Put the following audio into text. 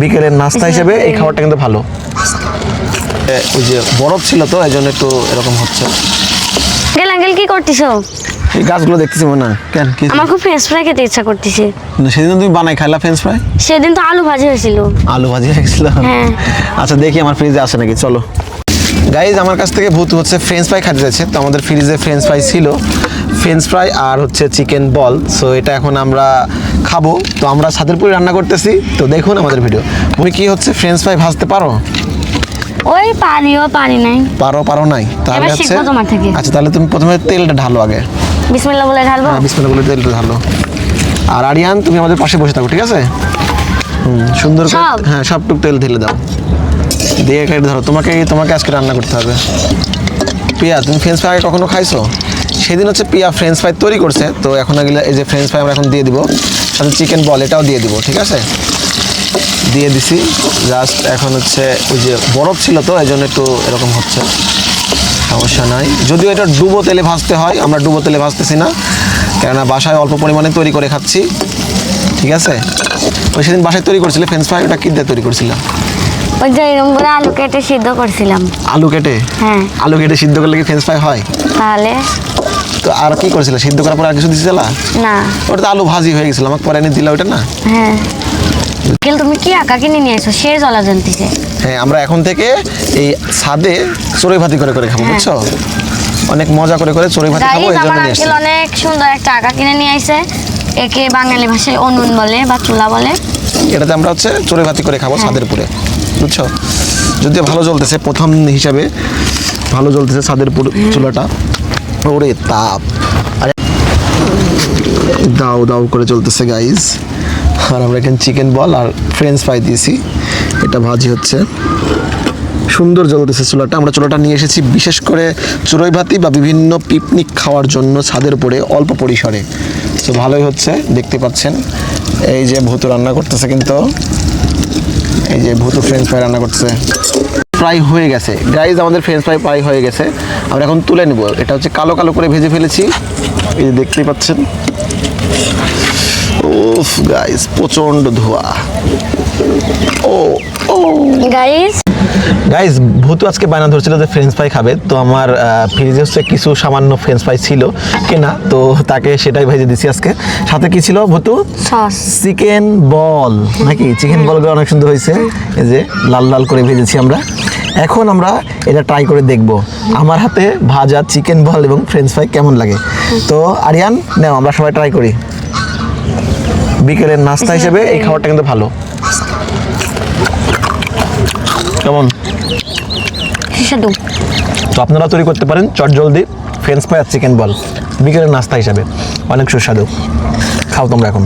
বিকেলের নাস্তা হিসেবে এই খাবারটা কিন্তু ভালো। ওই যে বরফ ছিল তো এই জন্য একটু এরকম হচ্ছে। গেল আঙ্কেল কি করতেছো? এই গাছগুলো দেখতেছি মনে হয়। কেন কি? আমার খুব ফ্রেঞ্চ ফ্রাই খেতে ইচ্ছা করতেছে। সেদিন তুমি বানাই খাইলা ফ্রেঞ্চ ফ্রাই সেদিন তো আলু ভাজি হয়েছিল। আলু ভাজি হয়ে গেছিল হ্যাঁ। আচ্ছা দেখি আমার ফ্রিজে আছে নাকি চলো। গাইজ আমার কাছ থেকে ভূত হচ্ছে ফ্রেঞ্চ ফ্রাই খাতে যাচ্ছে তো আমাদের ফ্রিজে ফ্রেঞ্চ ফ্রাই ছিল। ফ্রেঞ্চ ফ্রাই আর হচ্ছে চিকেন বল সো এটা এখন আমরা খাব। তো আমরা ছাদেরপুরি রান্না করতেছি। তো দেখুন আমাদের ভিডিও তুমি কি হচ্ছে ফ্রেঞ্চ ফ্রাই ভাজতে পারো? ওই পানিও পানি নাই। পারো পারো নাই। তাহলে হচ্ছে। আচ্ছা তাহলে তুমি প্রথমে তেলটা ঢালো আগে। বিসমিল্লাহ বলে ঢালবো? হ্যাঁ বিসমিল্লাহ বলে তেলটা ঢালো। আর আরিয়ান তুমি আমাদের পাশে বসে থাকো ঠিক আছে? হুম, সুন্দর করে? হ্যাঁ সবটুক তেল ঢেলে দাও। দিয়ে কেটে ধরো তোমাকে তোমাকে আজকে রান্না করতে হবে। পিয়া তুমি ফ্রেঞ্চ ফ্রাই কখনো খাইছো? সেদিন হচ্ছে পিয়া ফ্রেঞ্চ ফ্রাই তৈরি করছে। তো এখন এগুলো এই যে ফ্রেঞ্চ ফ্রাই আমরা এখন দিয়ে দিব। সাথে চিকেন বল এটাও দিয়ে দিব ঠিক আছে? দিয়ে দিছি। জাস্ট এখন হচ্ছে ওই যে বরফ ছিল তো এই জন্য একটু এরকম হচ্ছে। সমস্যা নাই। যদিও এটা ডুবো তেলে ভাজতে হয় আমরা ডুবো তেলে ভাজতেছি না। কেননা বাসায় অল্প পরিমাণে তৈরি করে খাচ্ছি। ঠিক আছে? ওই সেদিন বাসায় তৈরি করছিলে ফ্রেঞ্চ ফ্রাই ওটা কী দিয়ে তৈরি করছিলাম। ওই যে এরকম আলু কেটে সিদ্ধ করছিলাম। আলু কেটে? হ্যাঁ। আলু কেটে সিদ্ধ করলে কি ফ্রেঞ্চ ফ্রাই হয়? তাহলে? তো আর কি করেছিলে? সিদ্ধ করার পর আর কিছু না? ওটা তো আলু ভাজি হয়ে গেছিল আমাকে পরে এনে দিলা ওটা না? হ্যাঁ। তুমি কি আঁকা কিনে নিয়ে এসো সে জলা জানতেছে হ্যাঁ আমরা এখন থেকে এই ছাদে চড়ুই ভাতি করে করে খাব হ্যাঁ। বুঝছ? অনেক মজা করে করে চড়ুই ভাতি খাব এই জন্য নিয়ে এসেছি অনেক সুন্দর একটা আঁকা কিনে নিয়ে আইছে। একে বাঙালি ভাষায় অনুন বলে বা চুলা বলে। এটাতে আমরা হচ্ছে চড়ুই ভাতি করে খাব ছাদের উপরে বুঝছ? যদিও ভালো জ্বলতেছে প্রথম হিসাবে ভালো জ্বলতেছে ছাদের উপর চুলাটা। ওরে তাপ। আরে দাও দাও করে চলতেছে গাইজ আর আমরা এখানে চিকেন বল আর ফ্রেঞ্চ ফ্রাই দিয়েছি। এটা ভাজি হচ্ছে। সুন্দর জ্বলতেছে চুলাটা। আমরা চুলাটা নিয়ে এসেছি বিশেষ করে চুরই ভাতি বা বিভিন্ন পিকনিক খাওয়ার জন্য ছাদের উপরে, অল্প পরিসরে। তো ভালোই হচ্ছে, দেখতে পাচ্ছেন। এই যে ভূত রান্না করতেছে কিন্তু। এই যে ভূত ফ্রেঞ্চ ফ্রাই রান্না করতেছে। প্রায় হয়ে গেছে। গাইজ আমাদের ফ্রেঞ্চ ফ্রাই প্রায় হয়ে গেছে। আমরা এখন তুলে নেব। এটা হচ্ছে কালো কালো করে ভেজে ফেলেছি। এই যে দেখতেই পাচ্ছেন। উফ গাইজ প্রচণ্ড ধোয়া। ও ও। গাইজ গাইজ ভূতু আজকে বায়না ধরছিল যে ফ্রেঞ্চ ফ্রাই খাবে। তো আমার ফ্রিজে হচ্ছে কিছু সামান্য ফ্রেঞ্চ ফ্রাই ছিল কেনা। তো তাকে সেটাই ভেজে দিছি আজকে। সাথে কি ছিল ভূতু? চিকেন বল নাকি? চিকেন বলগুলো অনেক সুন্দর হয়েছে। এই যে লাল লাল করে ভেজেছি আমরা। এখন আমরা এটা ট্রাই করে দেখব। আমার হাতে ভাজা চিকেন বল এবং ফ্রেঞ্চ ফ্রাই কেমন লাগে? তো আরিয়ান নাও আমরা সবাই ট্রাই করি। বিকেলের নাস্তা হিসেবে এই খাবারটা কিন্তু ভালো। কেমন? সুস্বাদু। তো আপনারা তৈরি করতে পারেন চট জলদি ফ্রেঞ্চ ফ্রাই আর চিকেন বল বিকেলের নাস্তা হিসাবে। অনেক সুস্বাদু। খাও তোমরা এখন।